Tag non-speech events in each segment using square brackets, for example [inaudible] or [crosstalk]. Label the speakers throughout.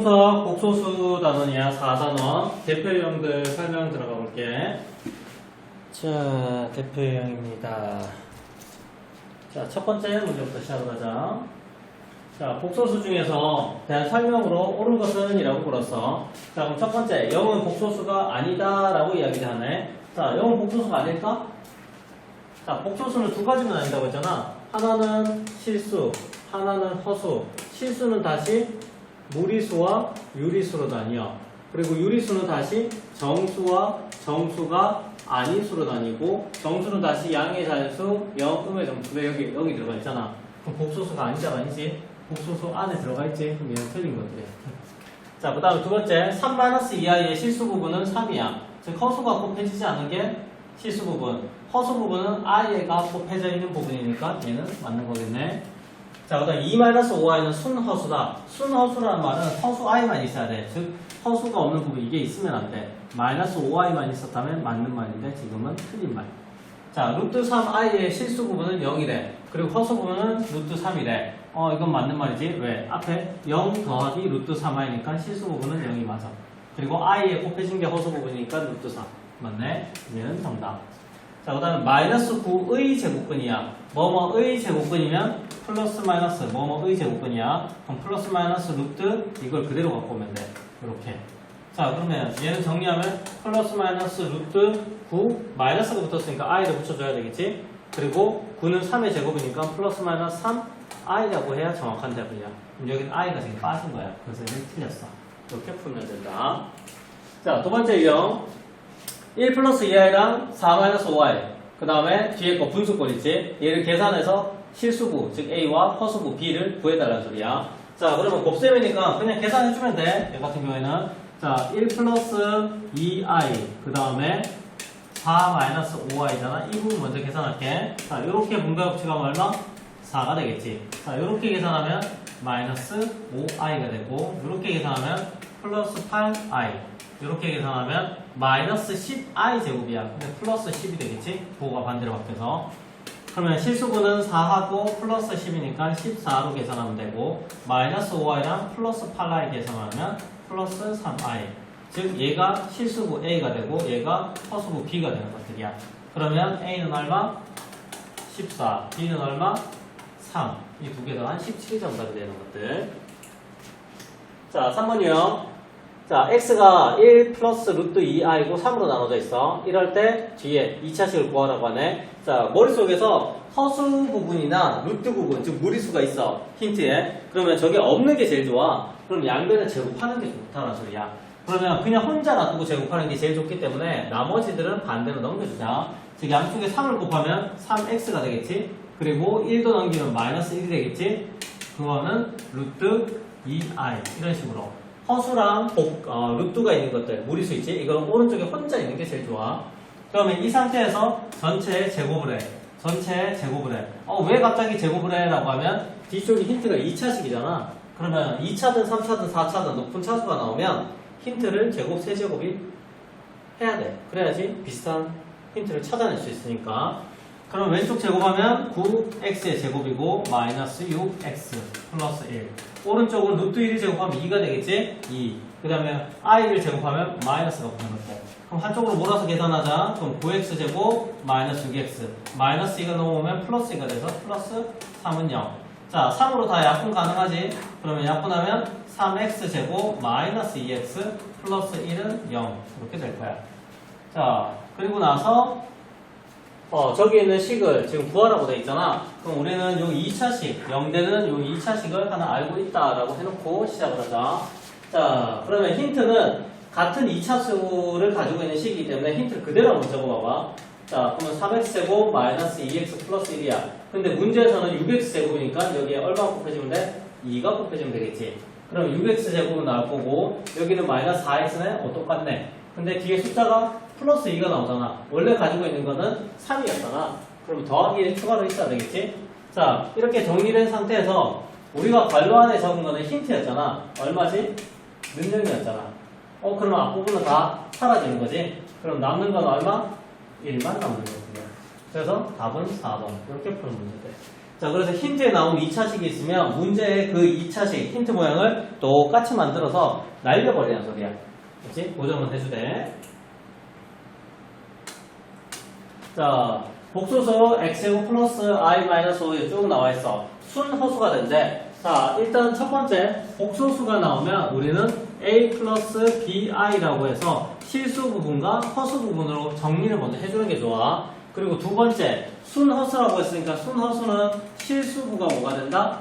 Speaker 1: 분석 복소수 단원이야. 4단원. 대표 유형들 설명 들어가 볼게. 자 대표 유형입니다. 자 첫 번째 문제부터 시작하자. 자 복소수 중에서 대한 설명으로 옳은 것은 이라고 물었어. 자 그럼 첫 번째 0은 복소수가 아니다 라고 이야기를 하네. 자 0은 복소수가 아닐까? 자 복소수는 두 가지만 아니다고 했잖아. 하나는 실수 하나는 허수. 실수는 다시 무리수와 유리수로 나뉘어. 그리고 유리수는 다시 정수와 정수가 아닌 수로 나뉘고 정수는 다시 양의 자연수, 영, 음의 정수. 왜 여기 여기 들어가 있잖아. 그럼 복소수가 아니잖아, 아니지? 복소수 안에 들어가 있지? 그럼 얘는 틀린 것들이야. [laughs] 자, 그 다음에 두 번째, 3-2i의 실수 부분은 3이야. 즉, 허수가 곱해지지 않은 게 실수 부분. 허수 부분은 i가 곱해져 있는 부분이니까 얘는 맞는 거겠네. 자, 그 다음 2-5i는 순허수다. 순허수라는 말은 허수 i만 있어야 돼. 즉, 허수가 없는 부분 이게 있으면 안 돼. 마이너스 5i만 있었다면 맞는 말인데 지금은 틀린 말. 자, 루트 3i의 실수 부분은 0이래. 그리고 허수 부분은 루트 3이래. 어, 이건 맞는 말이지. 왜? 앞에 0 더하기 루트 3i니까 실수 부분은 0이 맞아. 그리고 i에 곱해진 게 허수 부분이니까 루트 3. 맞네? 얘는 정답. 자, 그 다음에 마이너스 9의 제곱근이야. 뭐뭐의 제곱근이면 플러스 마이너스 뭐뭐의 제곱근이야. 그럼 플러스 마이너스 루트 이걸 그대로 갖고 오면 돼. 이렇게. 자, 그러면 얘는 정리하면 플러스 마이너스 루트 9 마이너스가 붙었으니까 i를 붙여줘야 되겠지? 그리고 9는 3의 제곱이니까 플러스 마이너스 3 i라고 해야 정확한 답이야. 그럼 여기는 i가 지금 빠진 거야. 그래서 얘는 틀렸어. 이렇게 풀면 된다. 자, 두 번째 유형. 1 플러스 2i랑 4 마이너스 5i 그 다음에 뒤에 거 분수꼴 있지? 얘를 계산해서 실수부 즉 a와 허수부 b를 구해달라는 소리야. 자 그러면 곱셈이니까 그냥 계산해주면 돼 얘 같은 경우에는. 자 1 플러스 2i 그 다음에 4 마이너스 5i잖아. 이 부분 먼저 계산할게. 자 이렇게 분배 법칙하면 얼마? 4가 되겠지. 자 이렇게 계산하면 마이너스 5i가 되고 이렇게 계산하면 플러스 8i 이렇게 계산하면 마이너스 10i 제곱이야. 근데 플러스 10이 되겠지? 부호가 반대로 바뀌어서. 그러면 실수분은 4하고 플러스 10이니까 14로 계산하면 되고 마이너스 5i랑 플러스 8i 계산하면 플러스 3i. 즉 얘가 실수부 a가 되고 얘가 허수부 b가 되는 것들이야. 그러면 a는 얼마? 14. b는 얼마? 3. 이 두 개 더한 17점까지 되는 것들. 자, 3번 유형. 자, x가 1 플러스 루트 2i고 3으로 나눠져 있어. 이럴 때 뒤에 2차식을 구하라고 하네. 자, 머릿속에서 허수 부분이나 루트 부분, 즉 무리수가 있어. 힌트에. 그러면 저게 없는 게 제일 좋아. 그럼 양변을 제곱하는 게 좋다는 소리야. 그러면 그냥 혼자 놔두고 제곱하는 게 제일 좋기 때문에 나머지들은 반대로 넘겨주자. 즉, 양쪽에 3을 곱하면 3x가 되겠지. 그리고 1도 넘기면 마이너스 1이 되겠지. 그거는 루트 2i. 이런 식으로. 허수랑 복, 어, 루트가 있는 것들, 무리수 있지? 이거는 오른쪽에 혼자 있는 게 제일 좋아. 그러면 이 상태에서 전체의 제곱을 해. 전체의 제곱을 해. 어, 왜 갑자기 제곱을 해? 라고 하면 뒤쪽이 힌트가 2차식이잖아. 그러면 2차든 3차든 4차든 높은 차수가 나오면 힌트를 제곱, 세제곱이 해야 돼. 그래야지 비슷한 힌트를 찾아낼 수 있으니까. 그럼 왼쪽 제곱하면 9x의 제곱이고 마이너스 6x 플러스 1 오른쪽은 루트 1을 제곱하면 2가 되겠지? 2. 그 다음에 i를 제곱하면 마이너스가 붙는 거고. 그럼 한쪽으로 몰아서 계산하자. 그럼 9x 제곱 마이너스 6x. 마이너스 2가 넘어오면 플러스 2가 돼서 플러스 3은 0. 자, 3으로 다 약분 가능하지? 그러면 약분하면 3x 제곱 마이너스 2x 플러스 1은 0. 이렇게 될 거야. 자, 그리고 나서 어, 저기 있는 식을 지금 구하라고 돼 있잖아. 그럼 우리는 요 2차식, 0대는 요 2차식을 하나 알고 있다라고 해놓고 시작을 하자. 자, 그러면 힌트는 같은 2차수를 가지고 있는 식이기 때문에 힌트를 그대로 한번 적어봐봐. 자, 그러면 3x제곱 마이너스 2x 플러스 1이야. 근데 문제에서는 6x제곱이니까 여기에 얼마 곱해지면 돼? 2가 곱해지면 되겠지. 그럼 6x제곱은 나올 거고, 여기는 마이너스 4x네? 어, 똑같네. 근데 뒤에 숫자가 플러스 2가 나오잖아. 원래 가지고 있는 거는 3이었잖아. 그럼 더하기 1 추가로 있어야 되겠지? 자, 이렇게 정리된 상태에서 우리가 괄호 안에 적은 거는 힌트였잖아. 얼마지? 능력이었잖아. 어, 그러면 앞부분은 다 사라지는 거지? 그럼 남는 건 얼마? 1만 남는 거거든요. 그래서 답은 4번. 이렇게 푸는 문제 돼. 자, 그래서 힌트에 나온 2차식이 있으면 문제의 그 2차식 힌트 모양을 똑같이 만들어서 날려버리는 소리야. 그렇지? 고정은 해주되. 자, 복소수 x제곱 플러스 i 마이너스 5에 쭉 나와 있어. 순 허수가 된대. 자, 일단 첫 번째 복소수가 나오면 우리는 a 플러스 bi라고 해서 실수 부분과 허수 부분으로 정리를 먼저 해주는 게 좋아. 그리고 두 번째 순허수라고 했으니까 순허수는 실수부가 뭐가 된다?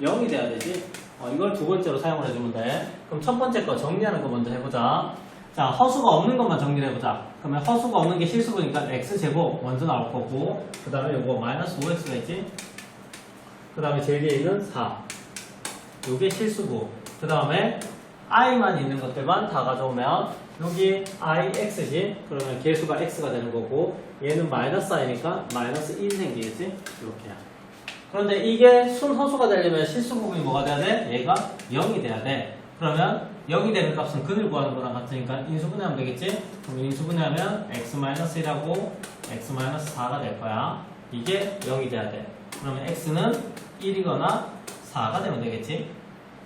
Speaker 1: 0이 돼야 되지. 어, 이걸 두 번째로 사용을 해주면 돼. 그럼 첫 번째 거 정리하는 거 먼저 해보자. 자, 허수가 없는 것만 정리를 해보자. 그러면 허수가 없는 게 실수부니까 x제곱 먼저 나올 거고, 그 다음에 요거 마이너스 5x가 있지? 그 다음에 제일 뒤에 있는 4. 요게 실수부. 그 다음에 i만 있는 것들만 다 가져오면 여기 ix지? 그러면 개수가 x가 되는 거고 얘는 마이너스 i니까 마이너스 1이 생기겠지? 이렇게야. 그런데 이게 순허수가 되려면 실수 부분이 뭐가 돼야 돼? 얘가 0이 돼야 돼. 그러면 0이 되는 값은 근을 구하는 거랑 같으니까 인수분해하면 되겠지? 그럼 인수분해하면 x-1하고 x-4가 될 거야. 이게 0이 돼야 돼. 그러면 x는 1이거나 4가 되면 되겠지?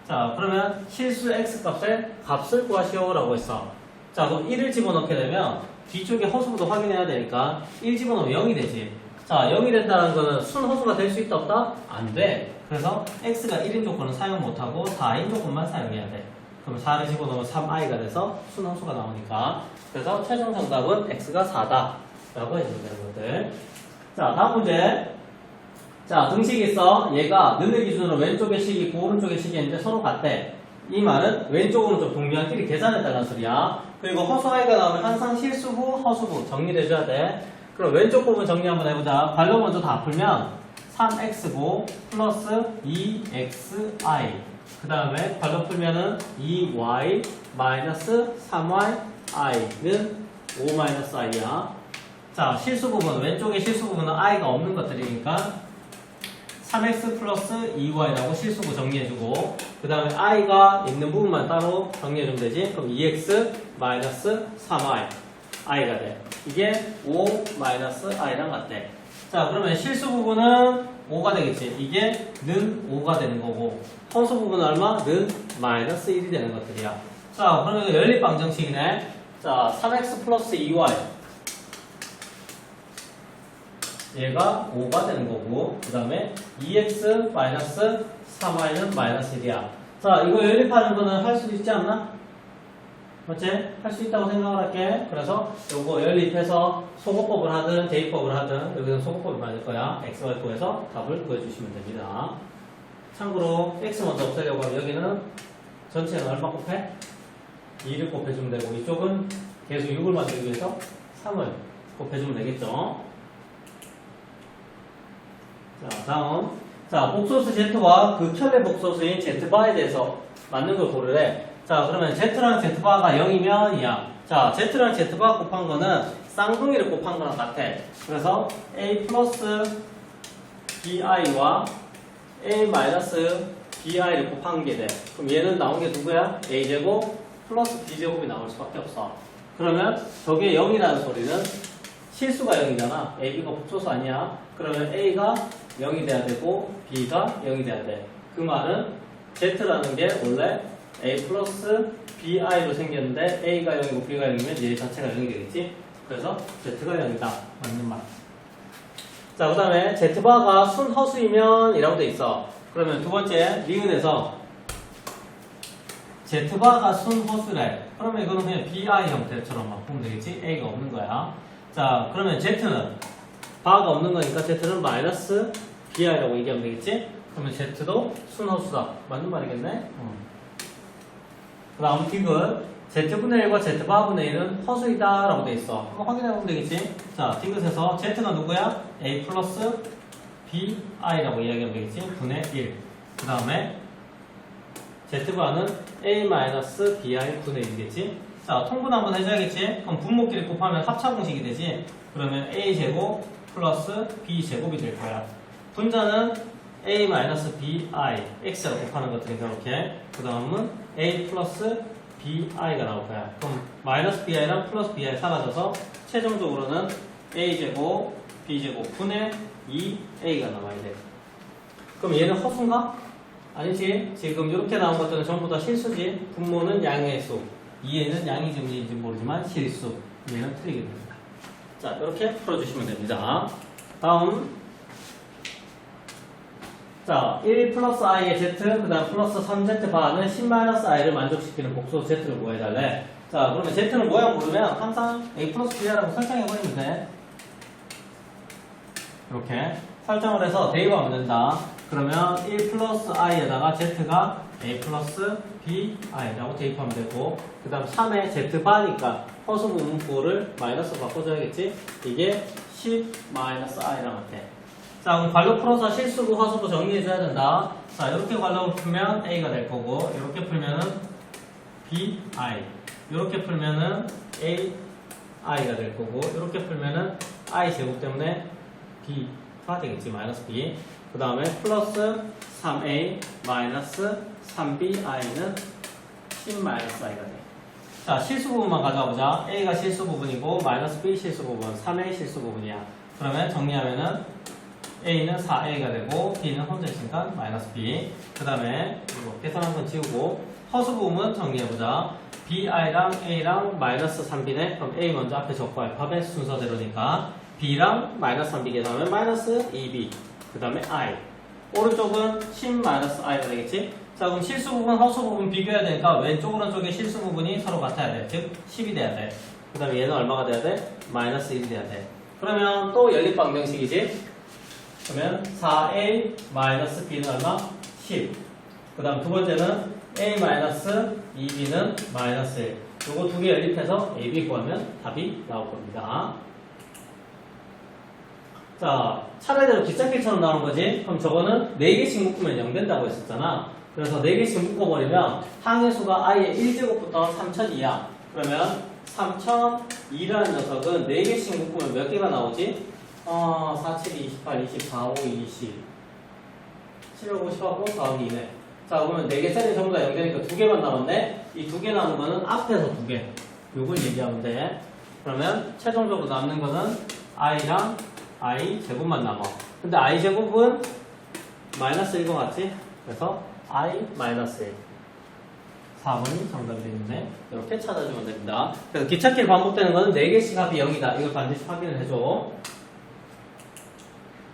Speaker 1: 자, 그러면 실수 x 값의 값을 구하시오라고 했어. 자, 그럼 1을 집어넣게 되면 뒤쪽에 허수부도 확인해야 되니까 1 집어넣으면 0이 되지. 자, 0이 된다는 거는 순 허수가 될 수 있다 없다? 안 돼. 그래서 x가 1인 조건은 사용 못하고 4인 조건만 사용해야 돼. 그럼 4를 집어넣으면 3i가 돼서 순허수가 나오니까. 그래서 최종 정답은 x가 4다. 라고 해주면 것들. 자, 다음 문제. 자, 등식이 있어. 얘가 는의 기준으로 왼쪽에 식이 있고 오른쪽에 식이 있는데 서로 같대. 이 말은 왼쪽으로 좀 동류한끼리 계산해달라는 소리야. 그리고 허수아이가 나오면 항상 실수부, 허수부 정리해줘야 돼. 그럼 왼쪽 부분 정리 한번 해보자. 발로 먼저 다 풀면 3x고 플러스 2xi. 그 다음에 발로 풀면은 2y 마이너스 3yi는 5 마이너스 i야. 자, 실수 부분, 왼쪽에 실수 부분은 i가 없는 것들이니까 3x 플러스 2y라고 실수부 정리해주고 그 다음에 i가 있는 부분만 따로 정리해주면 되지 그럼 2x 마이너스 3y i가 돼 이게 5 마이너스 i랑 같대 자 그러면 실수 부분은 5가 되겠지. 이게 는 5가 되는 거고 허수 부분은 얼마? 는 마이너스 1이 되는 것들이야. 자 그러면 이거 연립방정식이네. 자 3x 플러스 2y 얘가 5가 되는 거고 그 다음에 2x 마이너스 3y는 마이너스 1이야. 자 이거 연립하는 거는 할 수 있지 않나? 맞지? 할 수 있다고 생각을 할게 그래서 요거 연립해서 소거법을 하든 대입법을 하든 여기는 소거법이 맞을 거야 xy 구해서 답을 구해주시면 됩니다 참고로 x 먼저 없애려고 하면 여기는 전체는 얼마 곱해? 2를 곱해주면 되고 이쪽은 계속 6을 만들기 위해서 3을 곱해주면 되겠죠 자, 다음. 자, 복소수 Z와 그 켤레 복소수인 Z바에 대해서 맞는 걸 고르래. 자, 그러면 Z랑 Z바가 0이면 이야. 자, Z랑 Z바 곱한 거는 쌍둥이를 곱한 거랑 같아. 그래서 A 플러스 BI와 A 마이너스 BI를 곱한 게 돼. 그럼 얘는 나온 게 누구야? A제곱 플러스 B제곱이 나올 수밖에 없어. 그러면 저게 0이라는 소리는 실수가 0이잖아. A, B가 복소수 아니야. 그러면 A가 0이 돼야 되고 B가 0이 돼야 돼. 그 말은 Z라는 게 원래 A 플러스 BI로 생겼는데 A가 0이고 B가 0이면 얘 자체가 0이 되겠지? 그래서 Z가 0이다. 맞는 말. 자, 그 다음에 Z바가 순허수이면 이라고 돼 있어. 그러면 두 번째, 니은에서 Z바가 순허수래. 그러면 이거는 그냥 BI 형태처럼 막 보면 되겠지? A가 없는 거야. 자, 그러면 Z는 바가 없는 거니까 Z는 마이너스 BI라고 얘기하면 되겠지? 그러면 Z도 순허수다. 맞는 말이겠네? 그 다음 디귿 Z분의 1과 Z바분의 1은 허수이다 라고 돼 있어. 한번 확인해보면 되겠지? 자, 디귿에서 Z가 누구야? A 플러스 BI라고 이야기하면 되겠지? 분의 1. 그 다음에 Z바는 A 마이너스 BI 분의 1이겠지? 자, 통분 한번 해줘야겠지? 그럼 분모끼리 곱하면 합차 공식이 되지? 그러면 A제곱 플러스 B제곱이 될 거야. 분자는 A 마이너스 BI, X로 곱하는 것들이니까 이렇게. 그 다음은 A 플러스 BI가 나올 거야. 그럼 마이너스 BI랑 플러스 BI 사라져서 최종적으로는 A제곱, B제곱 분의 2a가 나와야 돼. 그럼 얘는 허수인가? 아니지. 지금 이렇게 나온 것들은 전부 다 실수지. 분모는 양의 수. 2에는 양이지 문제인지 모르지만 실수. 얘는 틀리게 됩니다. 자, 이렇게 풀어주시면 됩니다. 다음. 자, 1 플러스 i의 z, 그 다음 플러스 3z 바는 10 마이너스 i를 만족시키는 복수 z를 구해달래. 자, 그러면 z는 뭐야 모르면 항상 a 플러스 b라고 설정해버리면 돼. 이렇게 설정을 해서 대입하면 된다. 그러면 1 플러스 i에다가 z가 a 플러스 bi라고 대입하면 되고 그 다음 3의 z바니까 허수 부분부를 마이너스 바꿔줘야겠지? 이게 10 마이너스 i랑 같아. 자, 그럼 관로 풀어서 실수부, 허수부 정리해줘야 된다. 자, 이렇게 관로 풀면 a가 될 거고 이렇게 풀면은 bi 이렇게 풀면은 a i가 될 거고 이렇게 풀면은 i 제곱 때문에 b가 되겠지 마이너스 b 그 다음에 플러스 3a 마이너스 3bi는 10 마이너스 i가 돼. 자 실수 부분만 가져와 보자. a가 실수 부분이고 마이너스 b 실수 부분, 3a 실수 부분이야. 그러면 정리하면은 a는 4a가 되고 b는 혼자 있으니까 마이너스 b. 그 다음에 이거 계산한 건 지우고 허수 부분 정리해 보자. bi랑 a랑 마이너스 3b네. 그럼 a 먼저 앞에 적고 알파벳 순서대로니까 b랑 마이너스 3b 계산하면 마이너스 2b. 그 다음에 i. 오른쪽은 10 마이너스 i가 되겠지? 자, 그럼 실수 부분, 허수 부분 비교해야 되니까 왼쪽, 오른쪽의 실수 부분이 서로 같아야 돼. 즉, 10이 돼야 돼. 그 다음에 얘는 얼마가 돼야 돼? 마이너스 1이 돼야 돼. 그러면 또 연립방정식이지? 그러면 4a 마이너스 b는 얼마? 10. 그 다음 두 번째는 a 마이너스 2b는 마이너스 1. 요거 두 개 연립해서 ab 구하면 답이 나올 겁니다. 자, 차례대로 기찻길처럼 나오는 거지? 그럼 저거는 4개씩 묶으면 0 된다고 했었잖아. 그래서 4개씩 묶어버리면 항의 수가 i의 1제곱부터 3002야. 그러면 3002라는 녀석은 4개씩 묶으면 몇 개가 나오지? 어, 4, 7, 28, 24, 5, 20. 750하고 4, 5, 2네. 자, 그러면 4개짜리 전부 다 0 되니까 2개만 남았네? 이 2개 남은 거는 앞에서 2개. 요걸 얘기하면 돼. 그러면 최종적으로 남는 거는 i랑 i 제곱만 남아. 근데 i 제곱은 마이너스 1것 같지? 그래서 i 마이너스 1. 4번이 정답이 되겠네. 이렇게 찾아주면 됩니다. 그래서 기찻길 반복되는 거는 4개씩 합이 0이다. 이걸 반드시 확인을 해줘.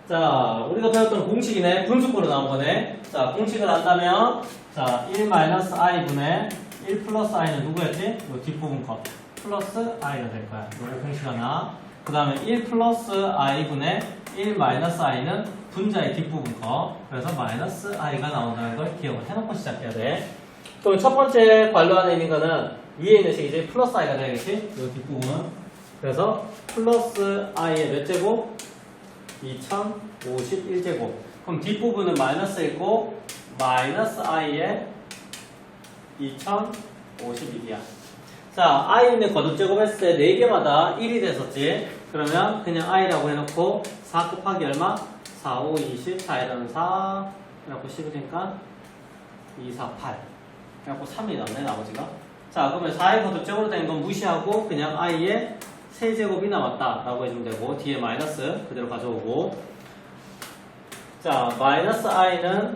Speaker 1: 자, 우리가 배웠던 공식이네. 분수꼴로 나온 거네. 자, 공식을 안다면, 자, 1 마이너스 i분의 1 플러스 i는 누구였지? 이 뒷부분 컷. 플러스 i가 될 거야. 이거 공식 하나. 그 다음에 1 플러스 i분의 1 마이너스 i는 분자의 뒷부분 컷. 그래서 마이너스 i가 나온다는 걸 기억을 해놓고 시작해야 돼. 그럼 첫 번째 관로 안에 있는 거는 위에 있는 식이지. 플러스 i가 되겠지? 이 뒷부분. 그래서 플러스 i의 몇 제곱? 2051제곱. 그럼 뒷부분은 마이너스 있고 마이너스 i의 2051이야. 자, i는 거듭 제곱 했을 때 4개마다 1이 됐었지. 그러면 그냥 i라고 해놓고 4 곱하기 얼마? 4, 5, 20, 4에다는 4, 그래갖고 10이니까 2, 4, 8. 그래갖고 3이 남네, 나머지가. 자, 그러면 4의 거듭제곱으로 된 건 무시하고 그냥 i의 세제곱이 남았다 라고 해주면 되고 뒤에 마이너스 그대로 가져오고. 자 마이너스 i는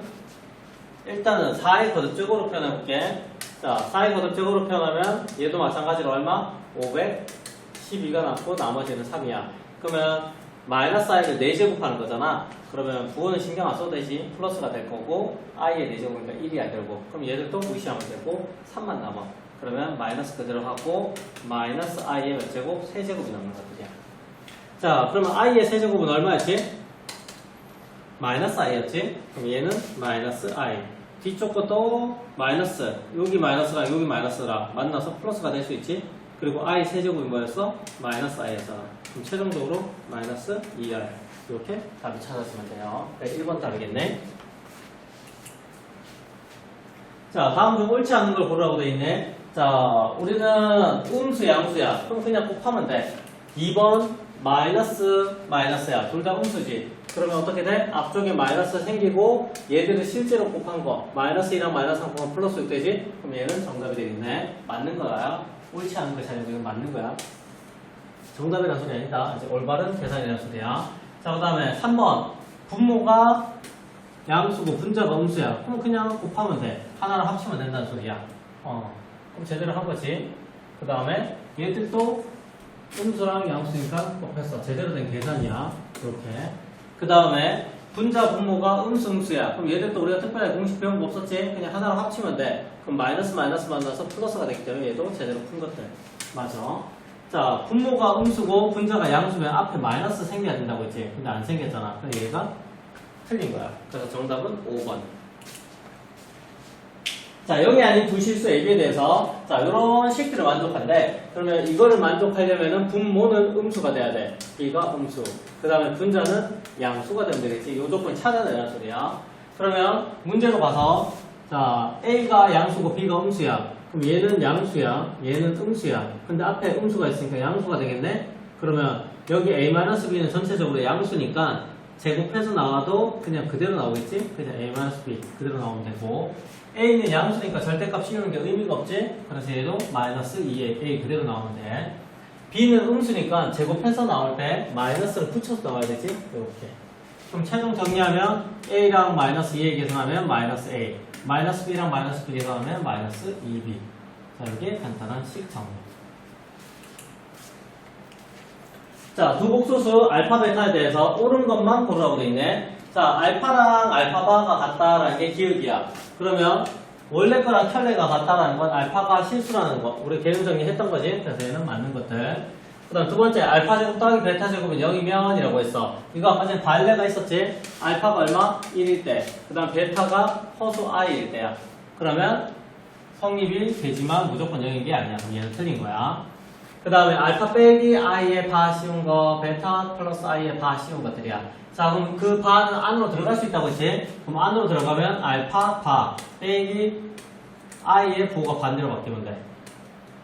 Speaker 1: 일단은 4의 거듭적으로 표현해볼게. 자 4의 거듭적으로 표현하면 얘도 마찬가지로 얼마? 512가 남고 나머지는 3이야. 그러면 마이너스 i를 4제곱하는 거잖아. 그러면 부호는 신경 안 써도 되지. 플러스가 될 거고 i의 4제곱이니까 1이야 결국 그럼 얘들도 무시하면 되고 3만 남아 그러면 마이너스 그대로 하고 마이너스 i의 몇 제곱? 세제곱이 남는 것들이야. 자, 그러면 i의 세제곱은 얼마였지? 마이너스 i였지? 그럼 얘는 마이너스 i. 뒤쪽 것도 마이너스. 여기 마이너스랑 여기 마이너스랑 만나서 플러스가 될 수 있지? 그리고 i 세제곱이 뭐였어? 마이너스 i였잖아. 그럼 최종적으로 마이너스 2i. 이렇게 답을 찾아주면 돼요. 네, 1번 답이겠네. 자, 다음 중 옳지 않은 걸 고르라고 돼 있네. 자, 우리는 음수, 양수야. 그럼 그냥 곱하면 돼. 2번 마이너스, 마이너스야. 둘 다 음수지. 그러면 어떻게 돼? 앞쪽에 마이너스 생기고 얘들은 실제로 곱한 거. 마이너스 2랑 마이너스 3 곱하면 플러스 6 되지? 그럼 얘는 정답이 되겠네. 맞는 거야. 옳지 않은 걸 찾는 거 맞는 거야. 정답이라는 소리 아니다. 이제 올바른 계산이라는 소리야. 자, 그 다음에 3번. 분모가 양수고 분자가 음수야. 그럼 그냥 곱하면 돼. 하나를 합치면 된다는 소리야. 어. 그럼 제대로 한 거지. 그 다음에 얘들도 음수랑 양수니까 곱했어. 제대로 된 계산이야. 이렇게. 그 다음에 분자 분모가 음수 음수야. 그럼 얘들도 우리가 특별하게 공식 배운 거 없었지? 그냥 하나로 합치면 돼. 그럼 마이너스 마이너스 만나서 플러스가 되기 때문에 얘도 제대로 푼 것들. 맞아. 자, 분모가 음수고 분자가 양수면 앞에 마이너스 생겨야 된다고 했지. 근데 안 생겼잖아. 그럼 얘가 틀린 거야. 그래서 정답은 5번. 자, 여기 아닌 두 실수 A에 대해서 자, 이런 식들을 만족한데 그러면 이거를 만족하려면은 분모는 음수가 돼야 돼. B가 음수. 그 다음에 분자는 양수가 되면 되겠지. 이 조건 찾아내란 소리야. 그러면 문제로 가서 자, A가 양수고 B가 음수야. 그럼 얘는 양수야. 얘는 음수야. 근데 앞에 음수가 있으니까 양수가 되겠네? 그러면 여기 A-B는 전체적으로 양수니까 제곱해서 나와도 그냥 그대로 나오겠지? 그냥 A-B 그대로 나오면 되고 A는 양수니까 절대값 씌우는 게 의미가 없지? 그래서 얘도 마이너스 2A A 그대로 나오면 돼. B는 음수니까 제곱해서 나올 때 마이너스를 붙여서 나와야 되지? 이렇게. 그럼 최종 정리하면 A랑 마이너스 2A 계산하면 마이너스 A 마이너스 B랑 마이너스 B 계산하면 마이너스 2B 자 이게 간단한 식 정리 자, 두 복소수 알파 베타에 대해서 옳은 것만 고르라고 돼 있네. 자, 알파랑 알파바가 같다라는 게 기억이야. 그러면 원래 거랑 켤레가 같다라는 건 알파가 실수라는 거. 우리 개념 정리했던 거지. 얘는 맞는 것들. 그 다음 두 번째, 알파 제곱 더하기 베타 제곱은 0이면 이라고 했어. 이거 아까 전에 발레가 있었지? 알파가 얼마? 1일 때. 그 다음 베타가 허수 i일 때야. 그러면 성립이 되지만 무조건 0인 게 아니야. 그럼 얘는 틀린 거야. 그 다음에 알파 빼기 i의 바 씌운 거, 베타 플러스 i의 바 씌운 것들이야. 자, 그럼 그 바는 안으로 들어갈 수 있다고 했지? 그럼 안으로 들어가면 알파 바 빼기 i의 보가 반대로 바뀌면 돼.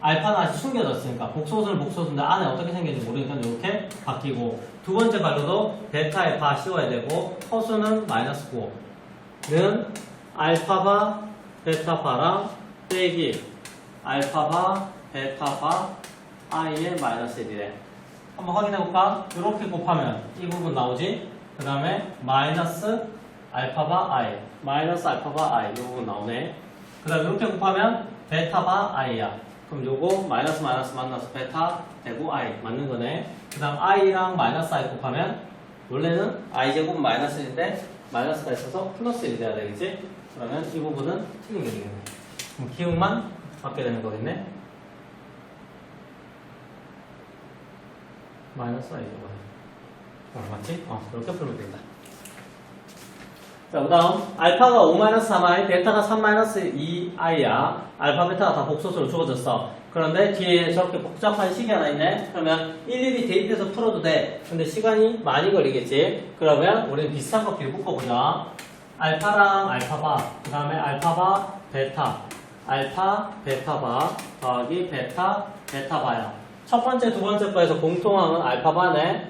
Speaker 1: 알파는 아직 숨겨졌으니까 복소수는 복소수인데 안에 어떻게 생겼는지 모르니까 이렇게 바뀌고 두 번째 발로도 베타의 바 씌워야 되고 허수는 마이너스 9는 알파바 베타바랑 빼기 알파바 베타바 i의 마이너스 1이래. 한번 확인해 볼까? 이렇게 곱하면 이 부분 나오지? 그 다음에 마이너스 알파바 i 마이너스 알파바 i 이 부분 나오네. 그 다음에 이렇게 곱하면 베타바 i야. 그럼 요거 마이너스 마이너스 만나서 베타 되고 i 맞는 거네. 그 다음 i랑 마이너스 i 곱하면 원래는 i 제곱 마이너스 1인데 마이너스가 있어서 플러스 1이 돼야 되겠지? 그러면 이 부분은 틀린 게 되겠네. 그럼 기억만 받게 되는 거겠네. 마이너스 i 제곱 어? 어, 이렇게 풀면 된다. 자, 그 다음, 알파가 5-3i, 베타가 3-2i야. 알파, 베타가 다 복소수로 주어졌어. 그런데 뒤에 저렇게 복잡한 식이 하나 있네? 그러면 일일이 대입해서 풀어도 돼. 근데 시간이 많이 걸리겠지? 그러면 우리는 비슷한 거 비를 묶어보자. 알파랑 알파바, 그 다음에 알파바, 베타. 알파, 베타바, 더하기 베타, 베타바야. 첫 번째, 두 번째 거에서 공통한 건 알파바네.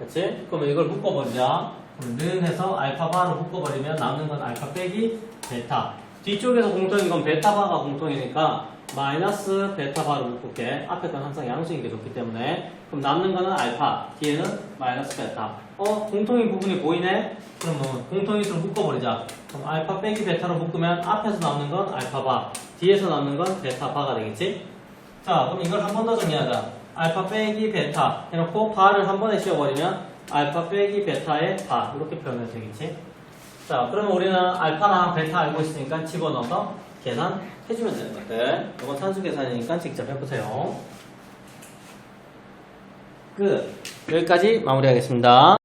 Speaker 1: 그치? 그러면 이걸 묶어버리자. 그럼 는 해서 알파 바로 묶어버리면 남는 건 알파 빼기 베타. 뒤쪽에서 공통인 건 베타 바가 공통이니까 마이너스 베타 바로 묶을게. 앞에 건 항상 양수인 게 좋기 때문에. 그럼 남는 거는 알파, 뒤에는 마이너스 베타. 어, 공통인 부분이 보이네? 그러면 공통인수로 묶어버리자. 그럼 알파 빼기 베타로 묶으면 앞에서 남는 건 알파 바, 뒤에서 남는 건 베타 바가 되겠지? 자, 그럼 이걸 한 번 더 정리하자. 알파 빼기 베타 해놓고 바를 한 번에 씌워버리면 알파 빼기 베타의 바 이렇게 표현해도 되겠지? 자, 그러면 우리는 알파랑 베타 알고 있으니까 집어넣어서 계산해주면 되는 것들. 이건 산수 계산이니까 직접 해보세요. 끝. 여기까지 마무리하겠습니다.